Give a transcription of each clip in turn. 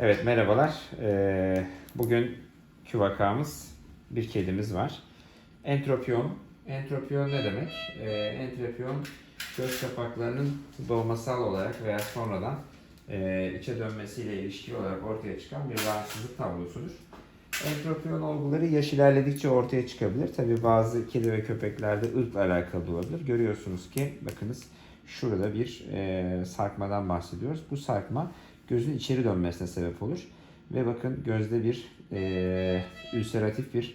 Evet merhabalar. Ee, bugünkü vakamız bir kedimiz var. Entropiyon. Entropiyon ne demek? Ee, entropiyon göz kapaklarının doğmasal olarak veya sonradan e, içe dönmesiyle ilişkili olarak ortaya çıkan bir rahatsızlık tablosudur. Entropiyon olguları yaş ilerledikçe ortaya çıkabilir. Tabi bazı kedi ve köpeklerde ırkla alakalı olabilir. Görüyorsunuz ki bakınız şurada bir e, sarkmadan bahsediyoruz. Bu sarkma gözün içeri dönmesine sebep olur. Ve bakın gözde bir e, ülseratif bir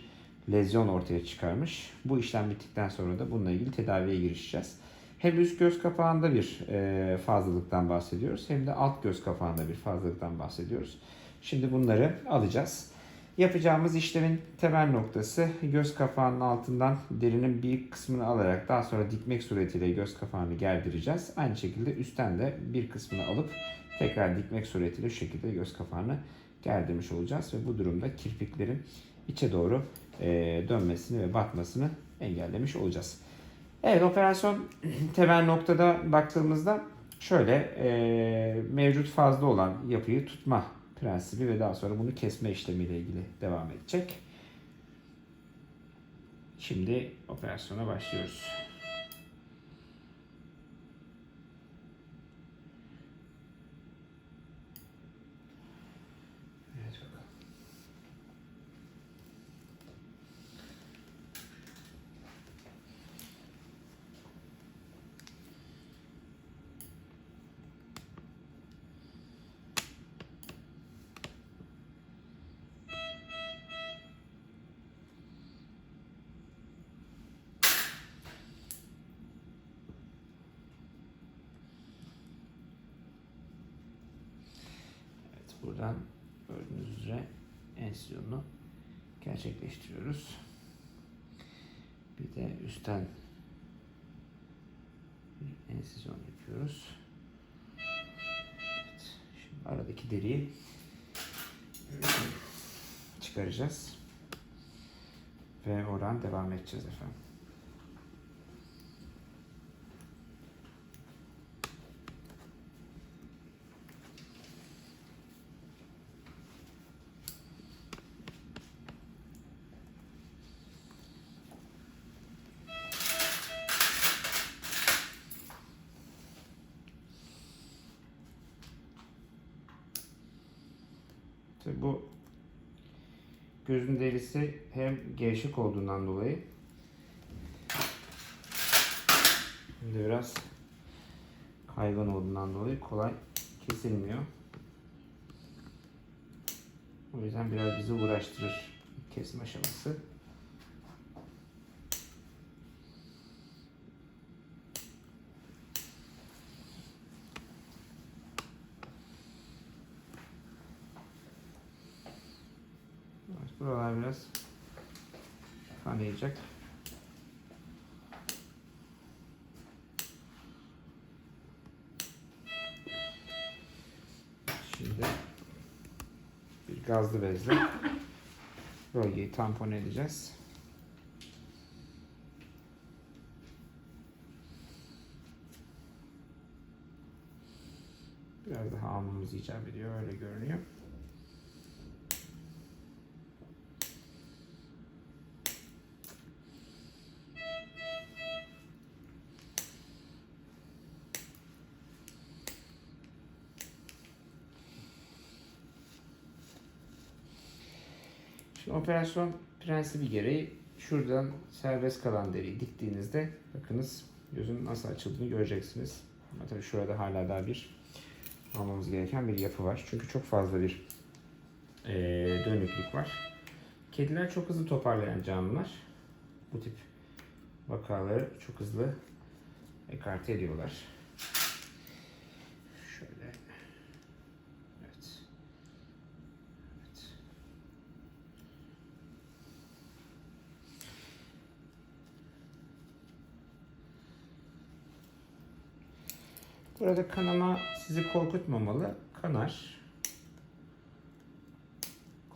lezyon ortaya çıkarmış. Bu işlem bittikten sonra da bununla ilgili tedaviye girişeceğiz. Hem üst göz kapağında bir e, fazlalıktan bahsediyoruz hem de alt göz kapağında bir fazlalıktan bahsediyoruz. Şimdi bunları alacağız. Yapacağımız işlemin temel noktası göz kapağının altından derinin bir kısmını alarak daha sonra dikmek suretiyle göz kapağını gerdireceğiz. Aynı şekilde üstten de bir kısmını alıp tekrar dikmek suretiyle şu şekilde göz kapağını gerdirmiş olacağız. Ve bu durumda kirpiklerin içe doğru e, dönmesini ve batmasını engellemiş olacağız. Evet operasyon temel noktada baktığımızda şöyle e, mevcut fazla olan yapıyı tutma prensibi ve daha sonra bunu kesme işlemiyle ilgili devam edecek. Şimdi operasyona başlıyoruz. Evet bakalım. Evet, buradan gördüğünüz üzere ensizyonunu gerçekleştiriyoruz. Bir de üstten bir ensizyon yapıyoruz. Evet, şimdi aradaki deriyi çıkaracağız. Ve oradan devam edeceğiz efendim. Tabii bu gözün derisi hem gevşek olduğundan dolayı hem de biraz kaygan olduğundan dolayı kolay kesilmiyor. O yüzden biraz bizi uğraştırır kesim aşaması. Evet, buralar biraz kanayacak. Şimdi bir gazlı bezle bölgeyi tampon edeceğiz. Biraz daha almamız icap ediyor öyle görünüyor. Şimdi operasyon prensibi gereği şuradan serbest kalan deriyi diktiğinizde bakınız gözün nasıl açıldığını göreceksiniz. Ama tabii şurada hala daha bir almamız gereken bir yapı var. Çünkü çok fazla bir eee, dönüklük var. Kediler çok hızlı toparlayan canlılar. Bu tip vakaları çok hızlı ekarte ediyorlar. Şöyle. Evet. Evet. Burada kanama sizi korkutmamalı. Kanar.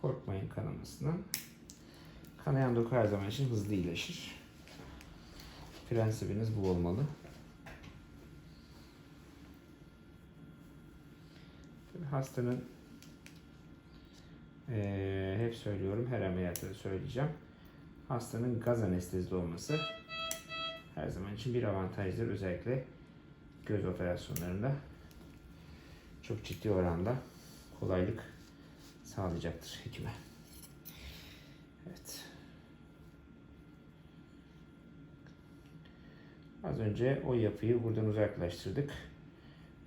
Korkmayın kanamasından. Kanayan doku her zaman için hızlı iyileşir. Prensibiniz bu olmalı. Tabii hastanın Ee, hep söylüyorum, her ameliyatta da söyleyeceğim. Hastanın gaz anestezide olması her zaman için bir avantajdır. Özellikle göz operasyonlarında çok ciddi oranda kolaylık sağlayacaktır hekime. Evet. Az önce o yapıyı buradan uzaklaştırdık.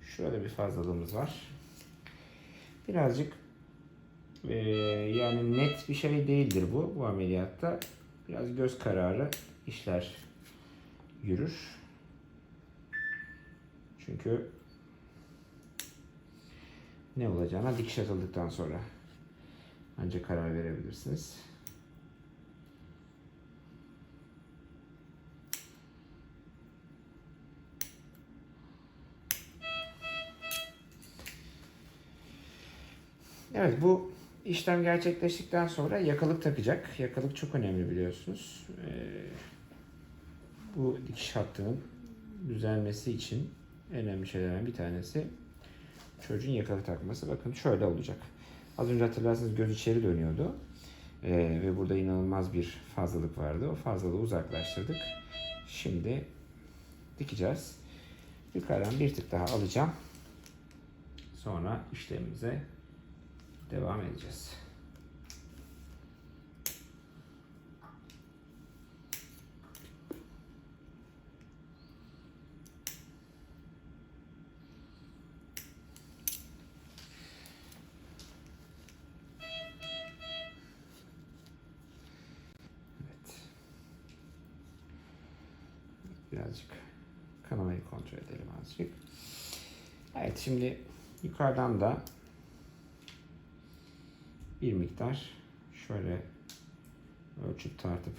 Şurada bir fazlalığımız var. Birazcık eee, yani net bir şey değildir bu bu ameliyatta. Biraz göz kararı işler yürür. Çünkü ne olacağına dikiş atıldıktan sonra ancak karar verebilirsiniz. Evet bu işlem gerçekleştikten sonra yakalık takacak. Yakalık çok önemli biliyorsunuz. Ee, bu dikiş hattının düzelmesi için önemli şeylerden bir tanesi çocuğun yakalık takması. Bakın şöyle olacak. Az önce hatırlarsanız göz içeri dönüyordu. Ee, ve burada inanılmaz bir fazlalık vardı. O fazlalığı uzaklaştırdık. Şimdi dikeceğiz. Yukarıdan bir tık daha alacağım. Sonra işlemimize devam edeceğiz. Evet. Birazcık kanamayı kontrol edelim azıcık. Evet şimdi yukarıdan da bir miktar şöyle ölçüp tartıp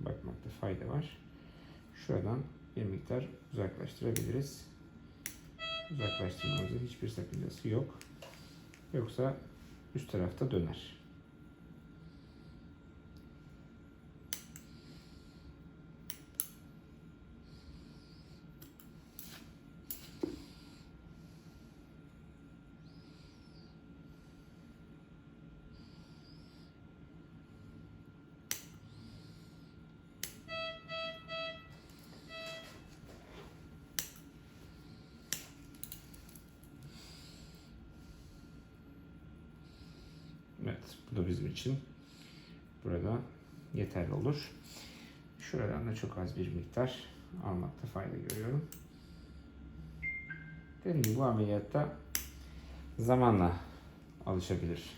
bakmakta fayda var. Şuradan bir miktar uzaklaştırabiliriz. Uzaklaştırmamızın hiçbir sakıncası yok. Yoksa üst tarafta döner. Evet, bu da bizim için burada yeterli olur. Şuradan da çok az bir miktar almakta fayda görüyorum. Dediğim gibi bu ameliyatta zamanla alışabilir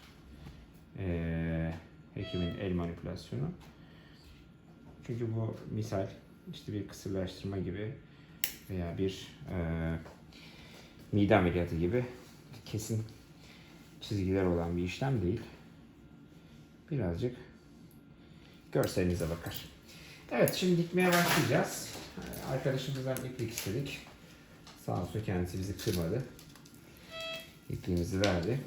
ee, hekimin el manipülasyonu. Çünkü bu misal işte bir kısırlaştırma gibi veya bir ee, mide ameliyatı gibi kesin çizgiler olan bir işlem değil. Birazcık görselinize bakar. Evet şimdi dikmeye başlayacağız. Arkadaşımızdan iplik istedik. Sağ olsun kendisi bizi kırmadı. İpliğimizi verdi.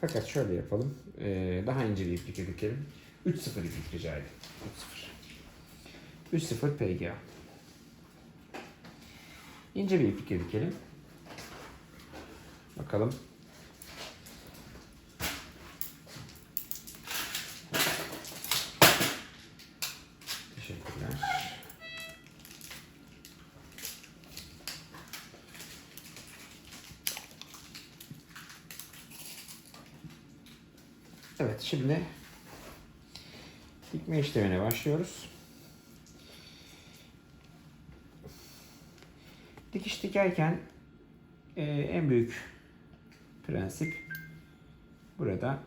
Fakat şöyle yapalım. Ee, daha ince bir iplik dikelim. 3-0 iplik rica edeyim. 3-0. 3-0 PGA. İnce bir iplik dikelim. Bakalım Teşekkürler. Evet şimdi dikme işlemine başlıyoruz. Dikiş dikerken e, en büyük prensip burada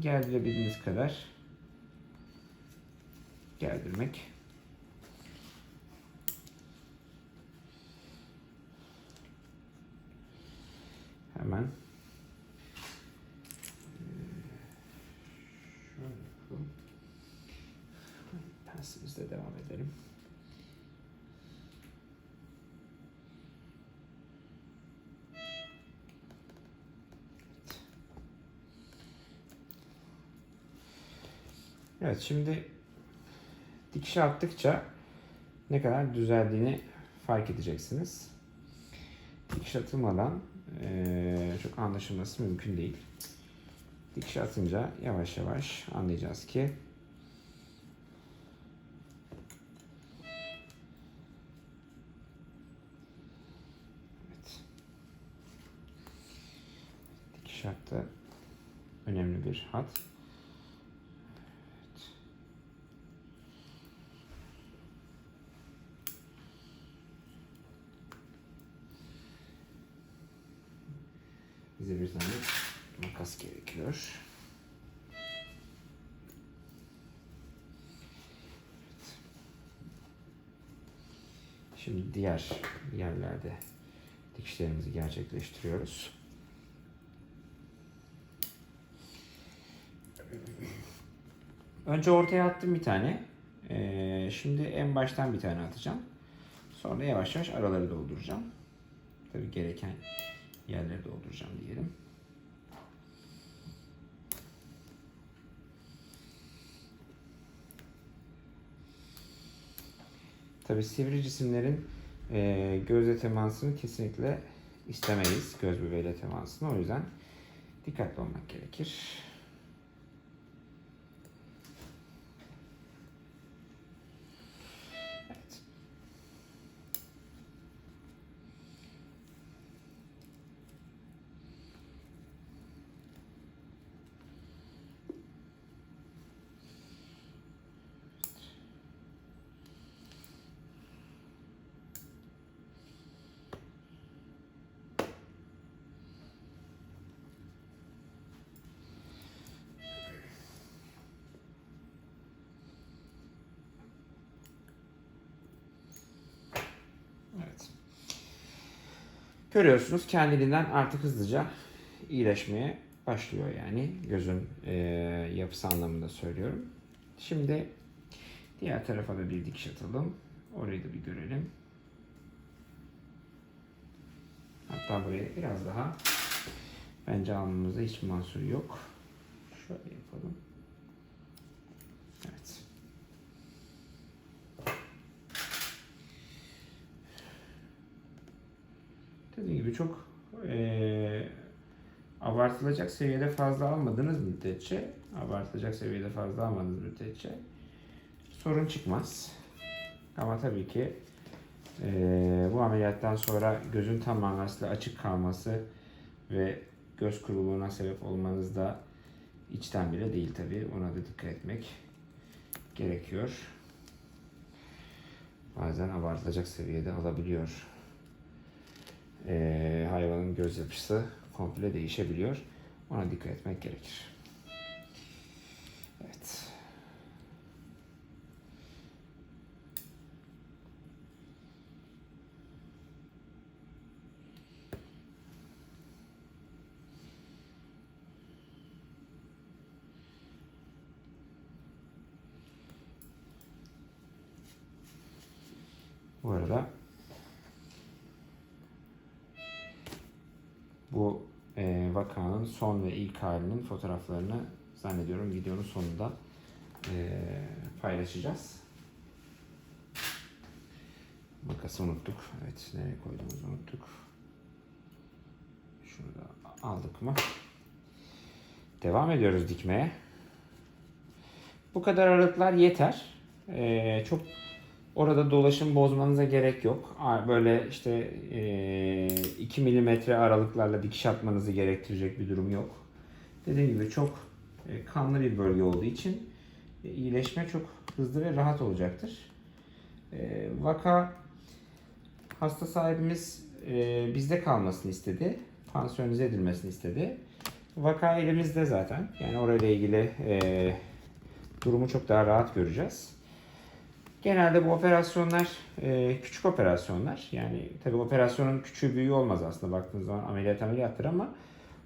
gerdirebildiğiniz kadar gerdirmek. Hemen şöyle yapalım. Pensimizle devam edelim. Evet şimdi dikiş attıkça ne kadar düzeldiğini fark edeceksiniz. Dikiş atılmadan eee, çok anlaşılması mümkün değil. dikiş atınca yavaş yavaş anlayacağız ki Evet. Dikiş hattı önemli bir hat. Evet. Bize bir tane makas gerekiyor. Evet. Şimdi diğer yerlerde dikişlerimizi gerçekleştiriyoruz. Önce ortaya attım bir tane. Ee, şimdi en baştan bir tane atacağım. Sonra yavaş yavaş araları dolduracağım. Tabii gereken yerleri dolduracağım diyelim. Tabii sivri cisimlerin e, gözle temasını kesinlikle istemeyiz. Göz bebeğiyle temasını. O yüzden dikkatli olmak gerekir. Evet. Evet. Görüyorsunuz kendiliğinden artık hızlıca iyileşmeye başlıyor yani gözün e, yapısı anlamında söylüyorum. Şimdi diğer tarafa da bir dikiş atalım. Orayı da bir görelim. Hatta buraya biraz daha bence almamızda hiç mahsur yok. Şöyle yapalım. Evet. Dediğim gibi çok eee, abartılacak seviyede fazla almadığınız müddetçe, abartılacak seviyede fazla almadığınız müddetçe sorun çıkmaz. Ama tabii ki eee, bu ameliyattan sonra gözün tam manasıyla açık kalması ve göz kuruluğuna sebep olmanız da içten bile değil tabii. Ona da dikkat etmek gerekiyor. Bazen abartılacak seviyede alabiliyor e, hayvanın göz yapısı komple değişebiliyor. Ona dikkat etmek gerekir. Evet. Bu arada bu e, vakanın son ve ilk halinin fotoğraflarını zannediyorum videonun sonunda e, paylaşacağız. Makası unuttuk. Evet nereye koyduğumuzu unuttuk. Şunu da aldık mı? Devam ediyoruz dikmeye. Bu kadar aralıklar yeter. E, çok Orada dolaşım bozmanıza gerek yok. Böyle işte e, 2 milimetre aralıklarla dikiş atmanızı gerektirecek bir durum yok. Dediğim gibi çok e, kanlı bir bölge olduğu için e, iyileşme çok hızlı ve rahat olacaktır. E, Vaka hasta sahibimiz e, bizde kalmasını istedi. Pansiyonize edilmesini istedi. Vaka elimizde zaten. Yani orayla ilgili e, durumu çok daha rahat göreceğiz. Genelde bu operasyonlar e, küçük operasyonlar. Yani tabi operasyonun küçüğü büyüğü olmaz aslında baktığınız zaman ameliyat ameliyattır ama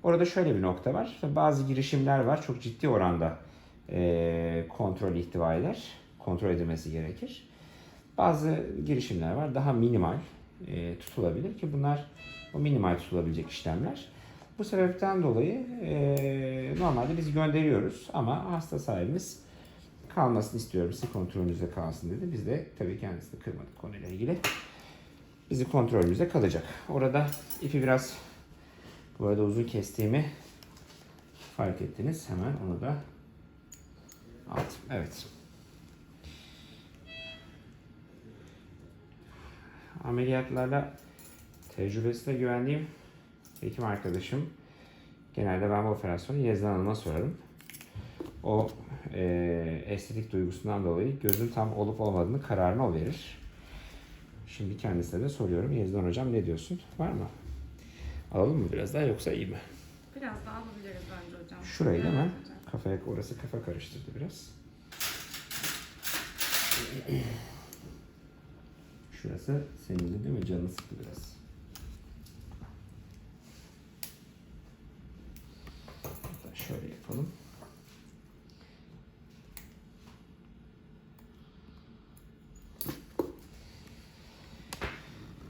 orada şöyle bir nokta var. Bazı girişimler var çok ciddi oranda e, kontrol ihtiva eder. Kontrol edilmesi gerekir. Bazı girişimler var daha minimal e, tutulabilir ki bunlar o minimal tutulabilecek işlemler. Bu sebepten dolayı e, normalde biz gönderiyoruz ama hasta sahibimiz kalmasını istiyorum. Sizi kontrolünüzde kalsın dedi. Biz de tabii kendisini kırmadık konuyla ilgili. Bizi kontrolümüzde kalacak. Orada ipi biraz bu arada uzun kestiğimi Fark ettiniz. Hemen onu da aldım. Evet. Ameliyatlarda tecrübesine güvendiğim hekim arkadaşım genelde ben bu operasyonu Yezdan sorarım. O eee, estetik duygusundan dolayı gözün tam olup olmadığını kararını o verir. Şimdi kendisine de soruyorum. Yezdan hocam ne diyorsun? Var mı? Alalım mı biraz daha yoksa iyi mi? Biraz daha alabiliriz bence hocam. Şurayı değil mi? Kafaya orası kafa karıştırdı biraz. Şurası senin de değil mi? Canını sıktı biraz. Hatta şöyle yapalım.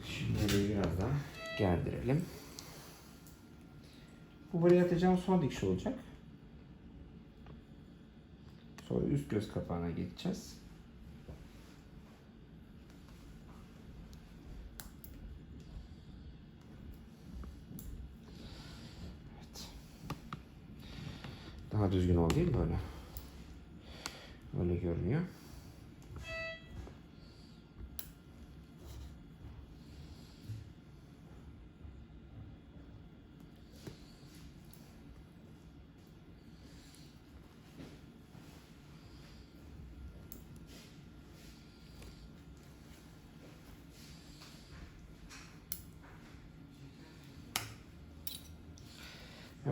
Şimdi de biraz daha gerdirelim. Bu buraya atacağım son dikiş olacak. Sonra üst göz kapağına geçeceğiz. Evet. Daha düzgün oldu değil mi böyle? Öyle görünüyor.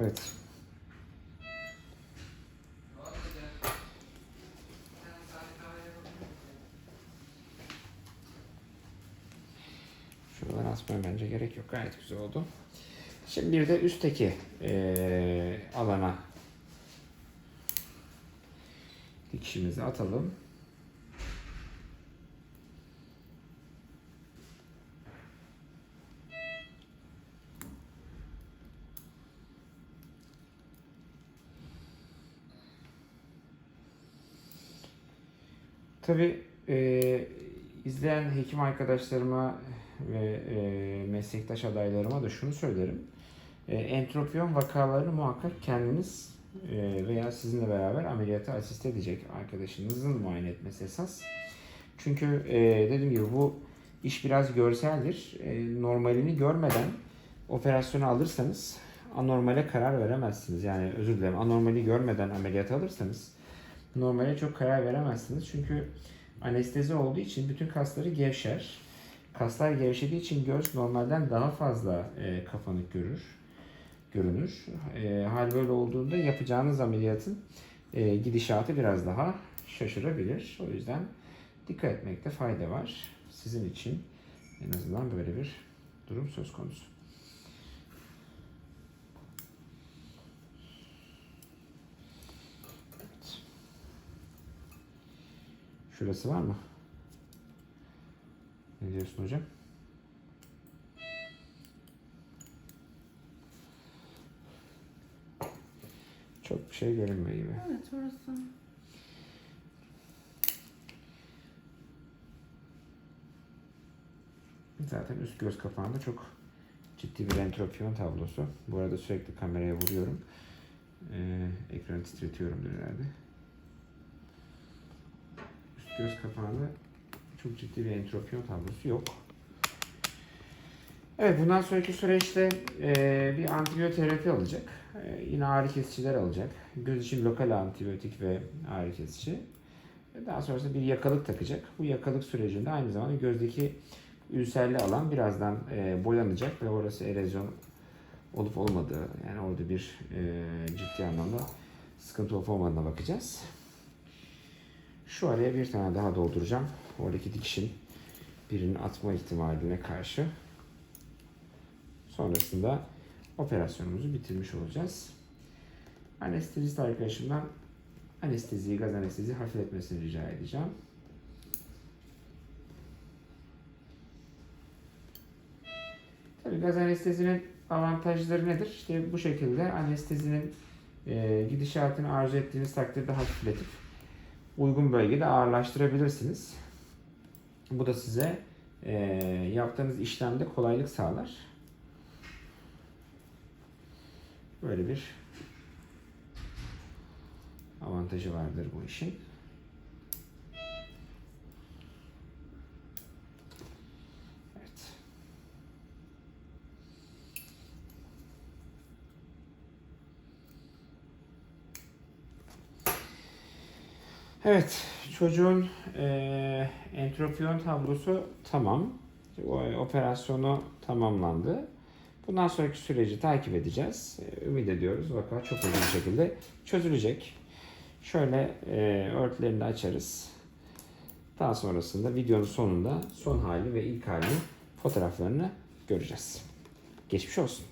Evet. Asmaya bence gerek yok. Gayet güzel oldu. Şimdi bir de üstteki eee, alana dikişimizi atalım. Tabii e, izleyen hekim arkadaşlarıma ve e, meslektaş adaylarıma da şunu söylerim. E, entropiyon vakalarını muhakkak kendiniz e, veya sizinle beraber ameliyata asist edecek arkadaşınızın muayene etmesi esas. Çünkü e, dediğim gibi bu iş biraz görseldir. E, normalini görmeden operasyonu alırsanız anormale karar veremezsiniz. Yani özür dilerim anormali görmeden ameliyat alırsanız normale çok karar veremezsiniz. Çünkü anestezi olduğu için bütün kasları gevşer. Kaslar gevşediği için göz normalden daha fazla e, kafanık görür, görünür. E, hal böyle olduğunda yapacağınız ameliyatın e, gidişatı biraz daha şaşırabilir. O yüzden dikkat etmekte fayda var. Sizin için en azından böyle bir durum söz konusu. Şurası var mı? Ne diyorsun hocam? Çok bir şey görünmüyor gibi. Evet orası. Zaten üst göz kapağında çok ciddi bir entropiyon tablosu. Bu arada sürekli kameraya vuruyorum. Ee, ekranı titretiyorumdur herhalde. Üst göz kapağında çok ciddi bir entropiyon tablosu yok. Evet bundan sonraki süreçte e, bir antibiyoterapi alacak. E, yine ağrı kesiciler alacak. Göz için lokal antibiyotik ve ağrı kesici. Daha sonrasında bir yakalık takacak. Bu yakalık sürecinde aynı zamanda gözdeki ülserli alan birazdan e, boyanacak ve orası erozyon olup olmadığı yani orada bir e, ciddi anlamda sıkıntı olup olmadığına bakacağız. Şu araya bir tane daha dolduracağım. Oradaki dikişin birinin atma ihtimaline karşı. Sonrasında operasyonumuzu bitirmiş olacağız. Anestezist arkadaşımdan anesteziyi, gaz anestezi hafifletmesini rica edeceğim. Tabii gaz anestezinin avantajları nedir? İşte bu şekilde anestezinin e, gidişatını arzu ettiğiniz takdirde hafifletip uygun bölgede ağırlaştırabilirsiniz. Bu da size e, yaptığınız işlemde kolaylık sağlar. Böyle bir avantajı vardır bu işin. Evet. Evet, çocuğun eee entropiyon tablosu tamam. O operasyonu tamamlandı. Bundan sonraki süreci takip edeceğiz. Ee, Ümit ediyoruz vaka çok hızlı bir şekilde çözülecek. Şöyle e, örtülerini de açarız. Daha sonrasında videonun sonunda son hali ve ilk hali fotoğraflarını göreceğiz. Geçmiş olsun.